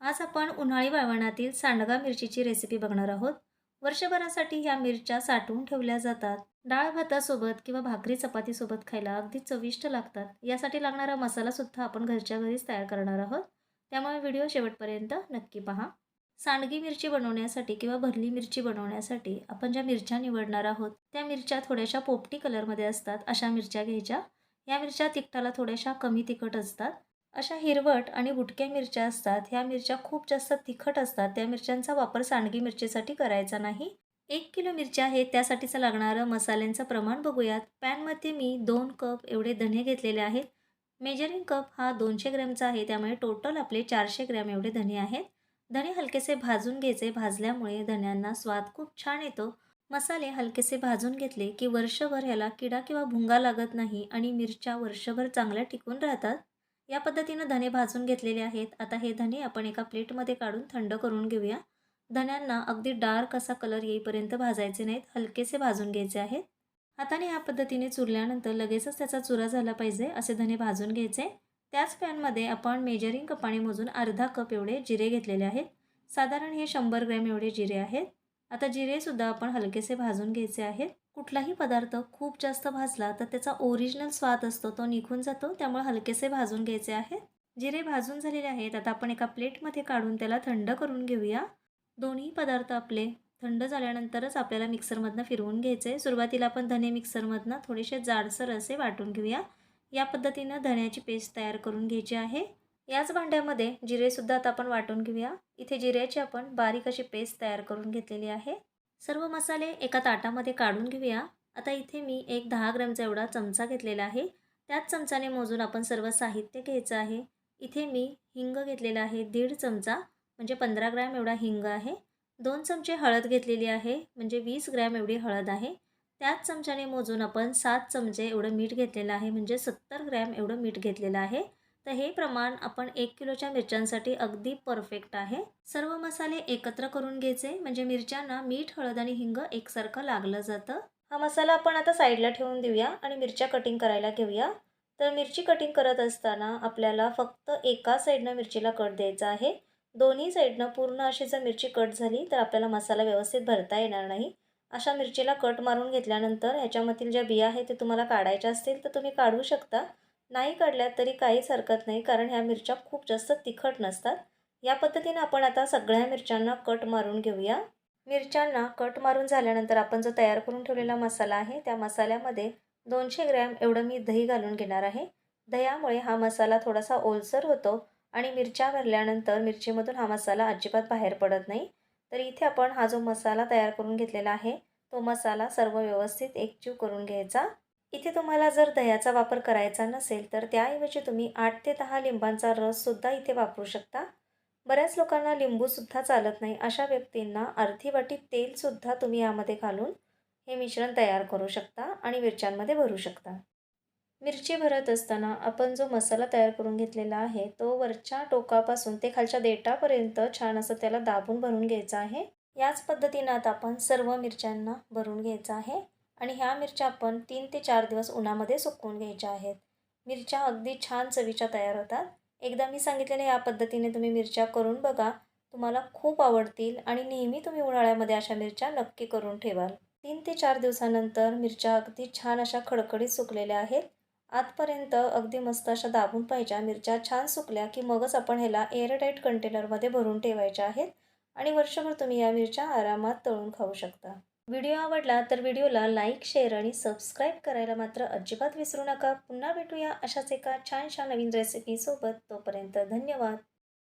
आज आपण उन्हाळी वाळवणातील सांडगा मिरचीची रेसिपी बघणार आहोत. वर्षभरासाठी ह्या मिरच्या साठवून ठेवल्या जातात. डाळ भातासोबत किंवा भाकरी चपातीसोबत खायला अगदी चविष्ट लागतात. यासाठी लागणारा मसालासुद्धा आपण घरच्या घरीच तयार करणार आहोत. त्यामुळे व्हिडिओ शेवटपर्यंत नक्की पहा. सांडगी मिरची बनवण्यासाठी किंवा भरली मिरची बनवण्यासाठी आपण ज्या मिरच्या निवडणार आहोत त्या मिरच्या थोड्याशा पोपटी कलरमध्ये असतात. अशा मिरच्या घ्यायच्या. या मिरच्या तिखटाला थोड्याशा कमी तिखट असतात. अशा हिरवट आणि गुटक्या मिरच्या असतात. ह्या मिरच्या खूप जास्त तिखट असतात. त्या मिरच्यांचा वापर सांडगी मिरचीसाठी करायचा नाही. एक किलो मिरच्या आहेत. त्यासाठीचं लागणारं मसाल्यांचं प्रमाण बघूयात. पॅनमध्ये मी दोन कप एवढे धने घेतलेले आहेत. मेजरिंग कप हा दोनशे ग्रॅमचा आहे. त्यामुळे टोटल आपले चारशे ग्रॅम एवढे धने आहेत. धने हलकेसे भाजून घ्यायचे. भाजल्यामुळे धण्यांना स्वाद खूप छान येतो. मसाले हलकेसे भाजून घेतले की वर्षभर ह्याला किडा किंवा भुंगा लागत नाही आणि मिरच्या वर्षभर चांगल्या टिकून राहतात. या पद्धतीनं धने भाजून घेतलेले आहेत. आता हे धने आपण एका प्लेटमध्ये काढून थंड करून घेऊया. धन्यांना अगदी डार्क असा कलर येईपर्यंत भाजायचे नाहीत. हलकेसे भाजून घ्यायचे आहेत. हाताने ह्या पद्धतीने चुरल्यानंतर लगेचच त्याचा चुरा झाला पाहिजे असे धने भाजून घ्यायचे. त्याच पॅनमध्ये आपण मेजरिंग कपाने मोजून अर्धा कप एवढे जिरे घेतलेले आहेत. साधारण हे शंभर ग्रॅम एवढे जिरे आहेत. आता जिरेसुद्धा आपण हलकेसे भाजून घ्यायचे आहेत. कुठलाही पदार्थ खूप जास्त भाजला तर त्याचा ओरिजिनल स्वाद असतो तो निघून जातो. त्यामुळे हलकेसे भाजून घ्यायचे आहेत. जिरे भाजून झालेले आहेत. आता आपण एका प्लेटमध्ये काढून त्याला थंड करून घेऊया. दोन्ही पदार्थ आपले थंड झाल्यानंतरच आपल्याला मिक्सरमधनं फिरवून घ्यायचे. सुरुवातीला आपण धने मिक्सरमधनं थोडेसे जाडसर असे वाटून घेऊया. या पद्धतीनं धण्याची पेस्ट तयार करून घ्यायची आहे. याच भांड्यामध्ये जिरेसुद्धा आता आपण वाटून घेऊया. इथे जिऱ्याची आपण बारीक अशी पेस्ट तयार करून घेतलेली आहे. सर्व मसाले एका ताटामध्ये काढून घेऊया. आता इथे मी एक दहा ग्रॅमचा एवढा चमचा घेतलेला आहे. त्याच चमचाने मोजून आपण सर्व साहित्य घ्यायचं आहे. इथे मी हिंग घेतलेला आहे दीड चमचा म्हणजे पंधरा ग्रॅम एवढा हिंग आहे. दोन चमचे हळद घेतलेली आहे म्हणजे वीस ग्रॅम एवढी हळद आहे. त्याच चमच्याने मोजून आपण सात चमचे एवढं मीठ घेतलेलं आहे म्हणजे सत्तर ग्रॅम एवढं मीठ घेतलेलं आहे. तर हे प्रमाण आपण एक किलोच्या मिरच्यांसाठी अगदी परफेक्ट आहे. सर्व मसाले एकत्र करून घ्यायचे म्हणजे मिरच्यांना मीठ हळद आणि हिंग एकसारखं लागलं जातं. हा मसाला आपण आता साईडला ठेवून देऊया आणि मिरच्या कटिंग करायला घेऊया. तर मिरची कटिंग करत असताना आपल्याला फक्त एका साईडनं मिरचीला कट द्यायचा आहे. दोन्ही साईडनं पूर्ण अशी जर मिरची कट झाली तर आपल्याला मसाला व्यवस्थित भरता येणार नाही. अशा मिरचीला कट मारून घेतल्यानंतर ह्याच्यामधील ज्या बिया आहेत ते तुम्हाला काढायच्या असतील तर तुम्ही काढू शकता. नाही काढल्यात तरी काहीच हरकत नाही कारण ह्या मिरच्या खूप जास्त तिखट नसतात. या पद्धतीने आपण आता सगळ्या मिरच्यांना कट मारून घेऊया. मिरच्यांना कट मारून झाल्यानंतर आपण जो तयार करून ठेवलेला मसाला आहे त्या मसाल्यामध्ये दोनशे ग्रॅम एवढं मी दही घालून घेणार आहे. दह्यामुळे हा मसाला थोडासा ओलसर होतो आणि मिरच्या भरल्यानंतर मिरचीमधून हा मसाला अजिबात बाहेर पडत नाही. तर इथे आपण हा जो मसाला तयार करून घेतलेला आहे तो मसाला सर्व व्यवस्थित एकजीव करून घ्यायचा. इथे तुम्हाला जर दह्याचा वापर करायचा नसेल तर त्याऐवजी तुम्ही आठ ते दहा लिंबांचा रससुद्धा इथे वापरू शकता. बऱ्याच लोकांना लिंबूसुद्धा चालत नाही अशा व्यक्तींना अर्धी वाटी तेलसुद्धा तुम्ही यामध्ये घालून हे मिश्रण तयार करू शकता आणि मिरच्यांमध्ये भरू शकता. मिरची भरत असताना आपण जो मसाला तयार करून घेतलेला आहे तो वरच्या टोकापासून ते खालच्या देटापर्यंत छान असं त्याला दाबून भरून घ्यायचं आहे. याच पद्धतीनं आता आपण सर्व मिरच्यांना भरून घ्यायचं आहे. आणि ह्या मिरच्या आपण तीन ते चार दिवस उन्हामध्ये सुकवून घ्यायच्या आहेत. मिरच्या अगदी छान चवीच्या तयार होतात. एकदा मी सांगितलेल्या या पद्धतीने तुम्ही मिरच्या करून बघा. तुम्हाला खूप आवडतील आणि नेहमी तुम्ही उन्हाळ्यामध्ये अशा मिरच्या नक्की करून ठेवाल. तीन ते चार दिवसानंतर मिरच्या अगदी छान अशा खडखडीत सुकलेल्या आहेत. आतपर्यंत अगदी मस्त अशा दाबून पाहिजे. मिरच्या छान सुकल्या की मगच आपण ह्याला एअरटाईट कंटेनरमध्ये भरून ठेवायच्या आहेत. आणि वर्षभर तुम्ही या मिरच्या आरामात तळून खाऊ शकता. व्हिडिओ आवडला तर व्हिडिओला लाईक शेअर आणि सबस्क्राईब करायला मात्र अजिबात विसरू नका. पुन्हा भेटूया अशाच एका छानशा नवीन रेसिपीसोबत तोपर्यंत धन्यवाद.